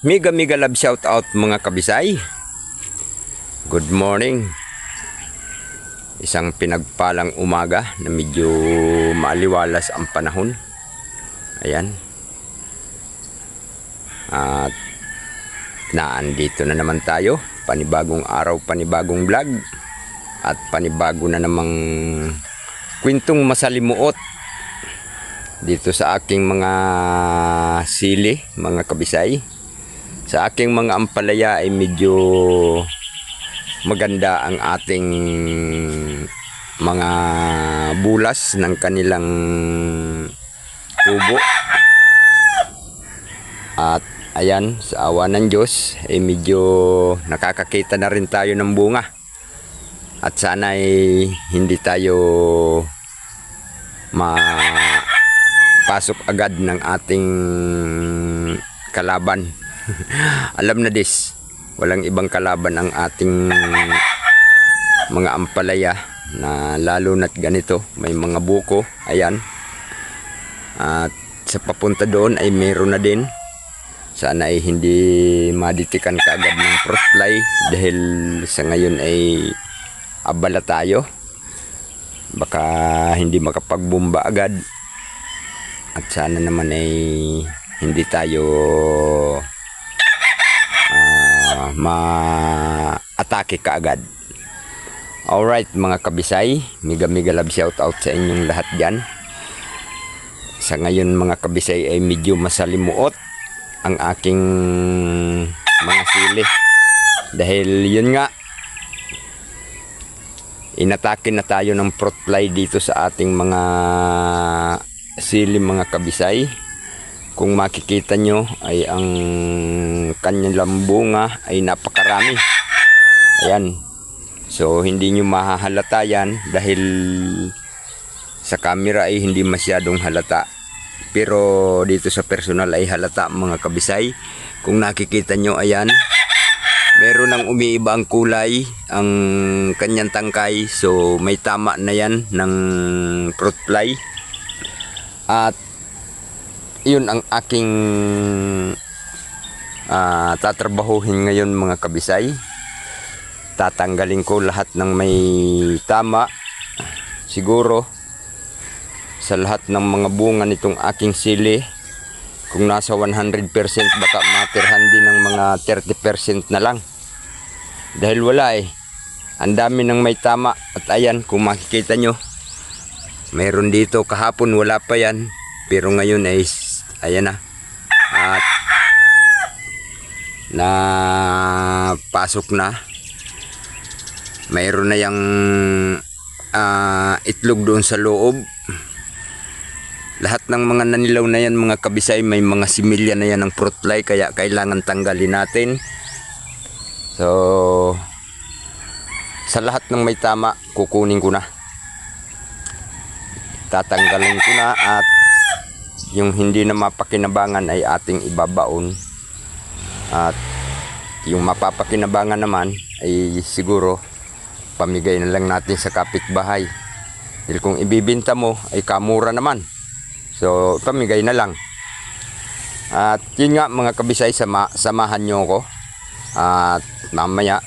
Mega mega love shout out mga kabisay. Good morning. Isang pinagpalang umaga na medyo maaliwalas ang panahon. Ayan. At naandito na naman tayo. Panibagong araw, panibagong vlog. At panibago na namang kwentong masalimuot dito sa aking mga sili, mga kabisay. Sa aking mga ampalaya ay medyo maganda ang ating mga bulas ng kanilang tubo. At ayan, sa awa ng Diyos, ay medyo nakakakita na rin tayo ng bunga. At sana ay hindi tayo ma pasok agad ng ating kalaban. Alam na dis, walang ibang kalaban ang ating mga ampalaya na lalo na't ganito, may mga buko, ayan. At sa papunta doon ay meron na din. Sana ay hindi maditikan kaagad ng frost fly dahil sa ngayon ay abala tayo. Baka hindi makapagbumba agad at sana naman ay hindi tayo ma-atake kaagad. Alright mga kabisay, mega mega love shout out sa inyong lahat dyan. Sa ngayon mga kabisay ay medyo masalimuot ang aking mga sili. Dahil yun nga, inatake na tayo ng fruit fly dito sa ating mga sili mga kabisay kung makikita nyo ay ang kanyang bunga ay napakarami. Ayan. So hindi nyo mahahalata yan dahil sa camera ay hindi masyadong halata. Pero dito sa personal ay halata mga kabisay. Kung nakikita nyo ayan. Meron ng umiiba ang kulay ang kanyang tangkay. So may tama na yan ng fruit fly. At yun ang aking uh, tatrabahuhin ngayon mga kabisay. Tatanggalin ko lahat ng may tama. Siguro sa lahat ng mga bunga nitong aking sili kung nasa 100% baka matirhan din ng mga 30% na lang. Dahil wala eh. Ang dami ng may tama at ayan kung makikita nyo Meron dito kahapon wala pa yan. Pero ngayon ay ayan na. At na pasok na. Mayroon na yung uh, itlog doon sa loob. Lahat ng mga nanilaw na yan mga kabisay may mga similya na yan ng fruit fly kaya kailangan tanggalin natin. So sa lahat ng may tama kukunin ko na tatanggalin ko na at yung hindi na mapakinabangan ay ating ibabaon. At yung mapapakinabangan naman ay siguro pamigay na lang natin sa kapitbahay. Dahil kung ibibinta mo ay kamura naman. So pamigay na lang. At yun nga mga kabisay sama, samahan nyo ko at mamaya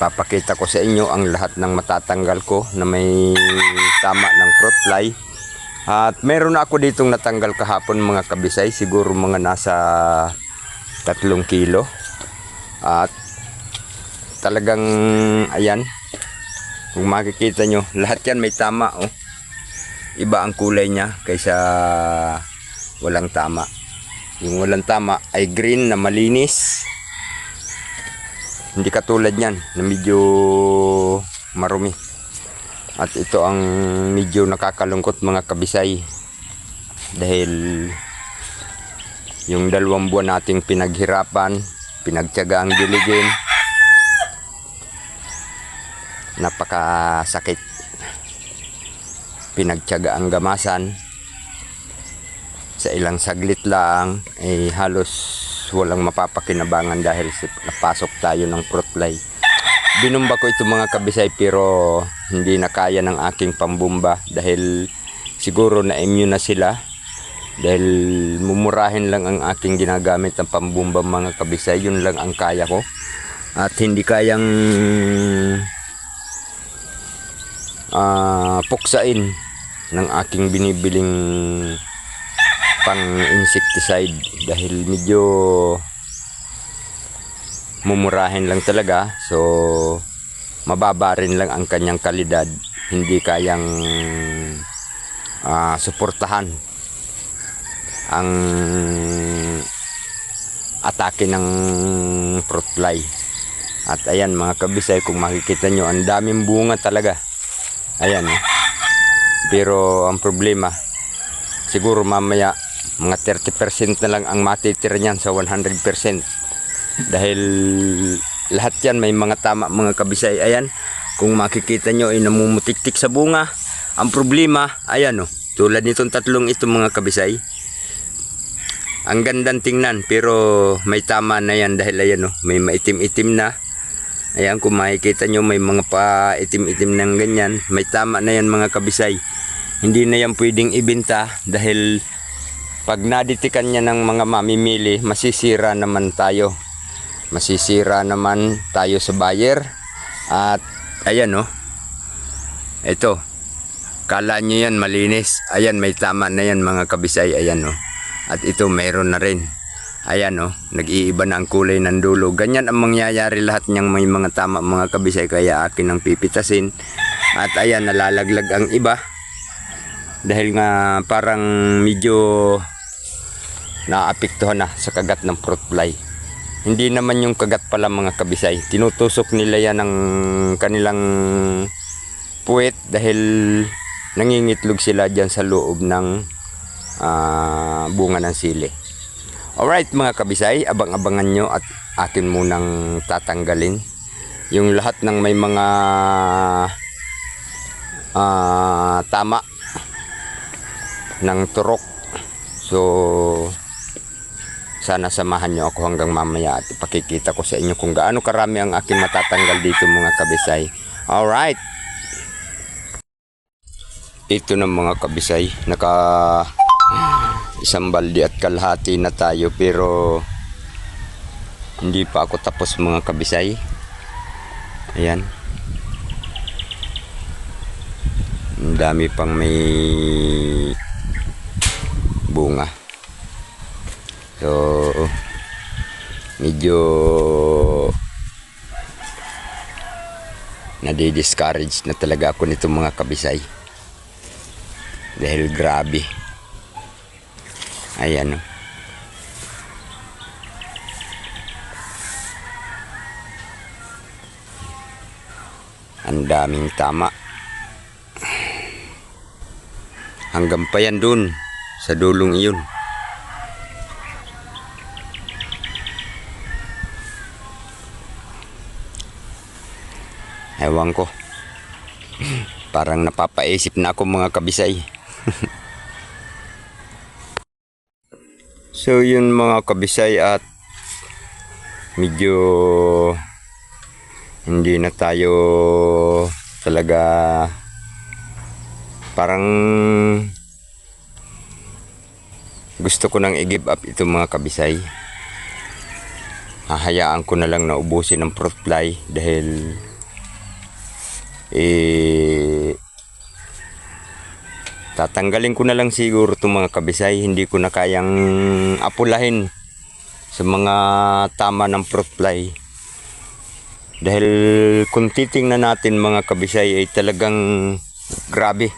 papakita ko sa inyo ang lahat ng matatanggal ko na may tama ng fruit fly. At meron ako ditong natanggal kahapon mga kabisay, siguro mga nasa tatlong kilo. At talagang ayan, kung makikita nyo, lahat yan may tama oh. Iba ang kulay niya kaysa walang tama. Yung walang tama ay green na malinis. Hindi katulad yan na medyo marumi. At ito ang medyo nakakalungkot mga kabisay. Dahil yung dalawang buwan nating pinaghirapan, pinagtyaga ang diligin. Napakasakit. Pinagtyaga ang gamasan. Sa ilang saglit lang, eh, halos walang mapapakinabangan dahil napasok tayo ng fruit fly binumba ko ito mga kabisay pero hindi na kaya ng aking pambumba dahil siguro na immune na sila Dahil mumurahin lang ang aking ginagamit ng pambumba mga kabisay. Yun lang ang kaya ko. At hindi kayang ah puksain ng aking binibiling pang insecticide dahil medyo mumurahin lang talaga. So mababa rin lang ang kanyang kalidad. Hindi kayang ah, suportahan ang atake ng fruit fly at ayan mga kabisay kung makikita nyo ang daming bunga talaga. Ayan eh. pero ang problema siguro mamaya mga 30% na lang ang matitira niyan sa 100% dahil lahat yan may mga tama mga kabisay. Ayan kung makikita nyo ay namumutiktik sa bunga. Ang problema ayan o tulad nitong tatlong ito mga kabisay. Ang gandang tingnan pero may tama na yan dahil ayan o may maitim-itim na. Ayan kung makikita nyo may mga pa itim-itim ng ganyan. May tama na yan mga kabisay. Hindi na yan pwedeng ibenta dahil pag naditikan niya ng mga mamimili masisira naman tayo masisira naman tayo sa buyer. At ayan oh ito. Kala nyo yan malinis. Ayan may tama na yan mga kabisay. Ayan oh at ito mayroon na rin. Ayan oh nag-iiba na ang kulay ng dulo. Ganyan ang mangyayari lahat niyang may mga tama mga kabisay. Kaya akin ang pipitasin. At ayan nalalaglag ang iba. Dahil nga parang medyo naapektuhan na sa kagat ng fruit fly hindi naman yung kagat pala mga kabisay. Tinutusok nila yan ng kanilang puwet dahil nangingitlog sila dyan sa loob ng ah, bunga ng sili. Alright mga kabisay abang-abangan nyo at akin munang tatanggalin yung lahat ng may mga ah, tama ng turok. So sana samahan nyo ako hanggang mamaya at ipakikita ko sa inyo kung gaano karami ang aking matatanggal dito mga kabisay. Alright. Ito na mga kabisay. Naka isang balde at kalahati na tayo pero hindi pa ako tapos mga kabisay. Ayan. Ang dami pang may bunga. So, medyo nadi-discourage na talaga ako nito mga kabisay. Dahil grabe. Ayan. oh. Ang daming tama. Hanggang pa yan dun sa dulong iyon. Ewan ko. Parang napapaisip na ako mga kabisay. so yun mga kabisay at medyo hindi na tayo talaga parang gusto ko nang i-give up ito mga kabisay. Hahayaan ko na lang na ubusin ng fruit fly dahil eh tatanggalin ko na lang siguro itong mga kabisay. Hindi ko na kayang apulahin sa mga tama ng fruit fly. Dahil kung titingnan natin mga kabisay ay talagang grabe.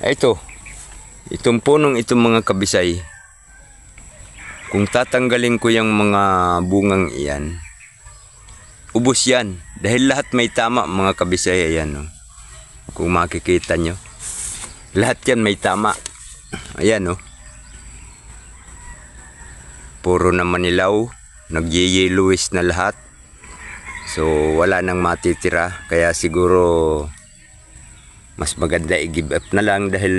Ito itong punong itong mga kabisay. Kung tatanggalin ko yung mga bungang iyan ubos yan. Dahil lahat may tama mga kabisaya yan. Oh. Kung makikita nyo. Lahat yan may tama. Ayan oh. Puro na manilaw. Nagyeyeluis na lahat. So wala nang matitira. Kaya siguro mas maganda i-give up na lang dahil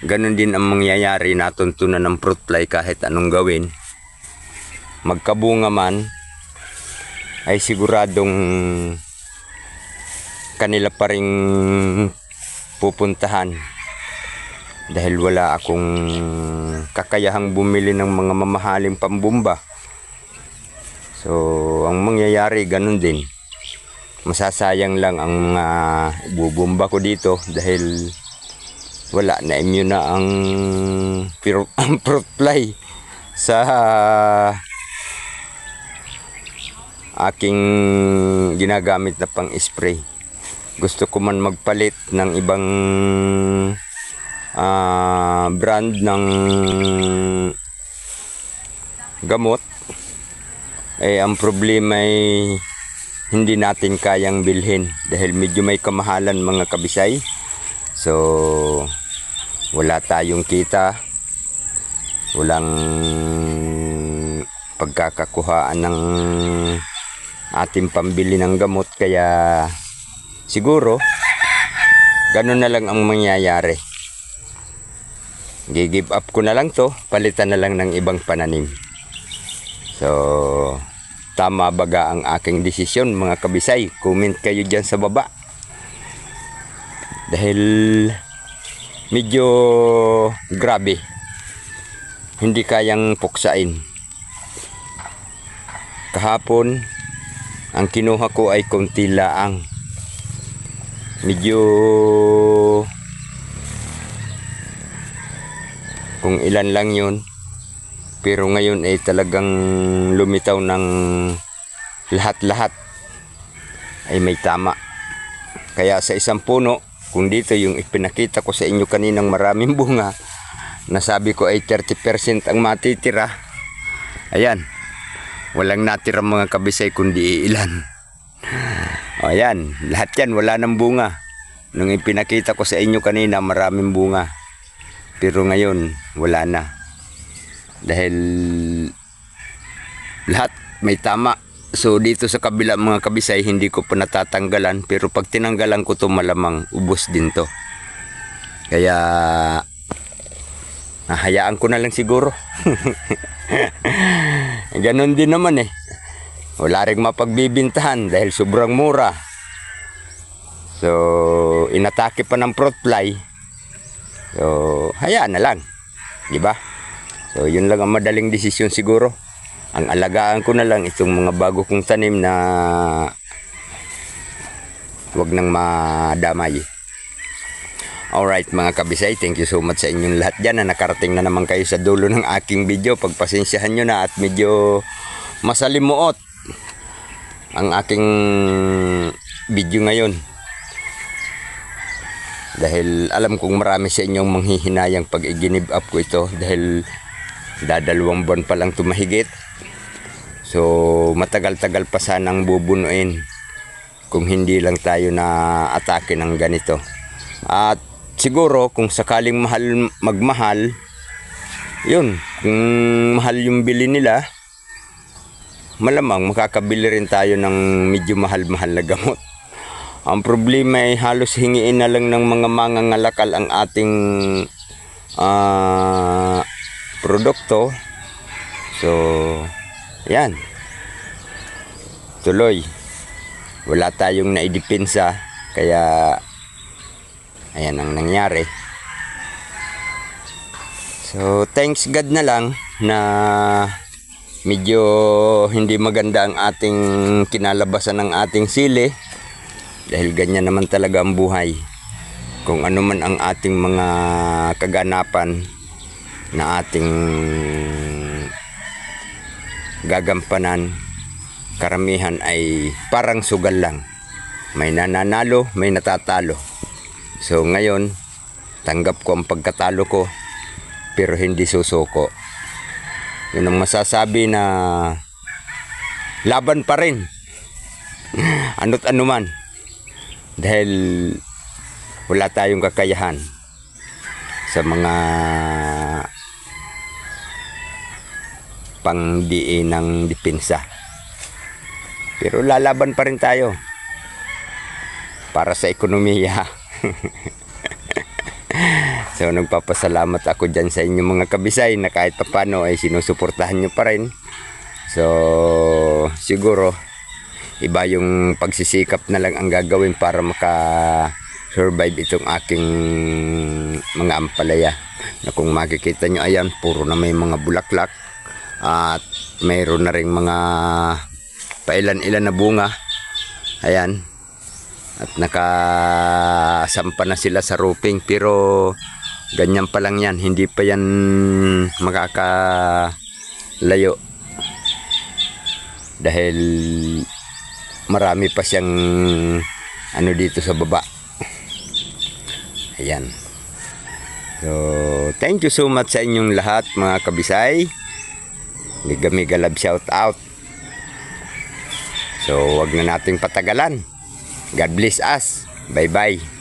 ganun din ang mangyayari natuntunan ng fruit fly kahit anong gawin. Magkabunga man, ay siguradong kanila pa rin pupuntahan dahil wala akong kakayahang bumili ng mga mamahaling pambumba. So, ang mangyayari ganun din. Masasayang lang ang mga bubumba ko dito dahil wala na immune na ang, fruit fly sa aking ginagamit na pang spray. Gusto ko man magpalit ng ibang ah, brand ng gamot. Eh, ang problema ay hindi natin kayang bilhin dahil medyo may kamahalan mga kabisay. So, wala tayong kita. Walang pagkakakuhaan ng ating pambili ng gamot kaya siguro ganun na lang ang mangyayari. Give up ko na lang to palitan na lang ng ibang pananim. So tama baga ang aking desisyon mga kabisay. Comment kayo dyan sa baba. Dahil medyo grabe. Hindi kayang puksain. Kahapon ang kinuha ko ay konti laang. Medyo kung ilan lang yun. Pero ngayon ay talagang lumitaw ng lahat-lahat. Ay may tama. Kaya sa isang puno kung dito yung ipinakita ko sa inyo kaninang maraming bunga nasabi ko ay 30% ang matitira. Ayan walang natira mga kabisay kundi ilan o ayan lahat yan wala ng bunga. Nung ipinakita ko sa inyo kanina maraming bunga. Pero ngayon wala na. Dahil lahat may tama. So dito sa kabila mga kabisay hindi ko pa natatanggalan. Pero pag tinanggalan ko to malamang ubos din to. Kaya nahayaan ko na lang siguro ganon din naman eh. Wala rin mapagbibintahan dahil sobrang mura. So inatake pa ng fruit fly. So hayaan na lang. Di ba? So yun lang ang madaling desisyon siguro. Ang alagaan ko na lang itong mga bago kong tanim na wag nang madamay Alright mga kabisay, thank you so much sa inyong lahat dyan na nakarating na naman kayo sa dulo ng aking video. Pagpasensyahan nyo na at medyo masalimuot ang aking video ngayon. Dahil alam kong marami sa inyong manghihinayang pag i-give up ko ito dahil dadalawang buwan pa lang tumahigit. So matagal-tagal pa sanang bubunuin kung hindi lang tayo na atake ng ganito. At siguro kung sakaling mahal magmahal, yun, kung mahal yung bili nila, malamang makakabili rin tayo ng medyo mahal-mahal na gamot. Ang problema ay halos hingiin na lang ng mga mangangalakal ang ating ah, produkto. So, yan. Tuloy. Wala tayong naidepensa. Kaya, ayan ang nangyari. So, thanks God na lang na medyo hindi maganda ang ating kinalabasan ng ating sili. Dahil ganyan naman talaga ang buhay. Kung ano man ang ating mga kaganapan na ating gagampanan karamihan ay parang sugal lang. May nananalo may natatalo so ngayon tanggap ko ang pagkatalo ko pero hindi susuko. Yun ang masasabi na laban pa rin. Ano't ano man dahil wala tayong kakayahan sa mga pangdiin ng depensa. Pero lalaban pa rin tayo para sa ekonomiya So nagpapasalamat ako dyan sa inyo mga kabisay na kahit papano ay sinusuportahan nyo pa rin. So siguro iba yung pagsisikap na lang ang gagawin para maka survive itong aking mga ampalaya. Na kung makikita nyo ayan puro na may mga bulaklak at mayroon na ring mga pailan-ilan na bunga. Ayan at nakasampa na sila sa roofing pero ganyan pa lang yan. Hindi pa yan makakalayo. Dahil marami pa siyang ano dito sa baba. Ayan. So thank you so much sa inyong lahat mga kabisay. Mega mega shout out. So wag na nating patagalan God bless us. Bye bye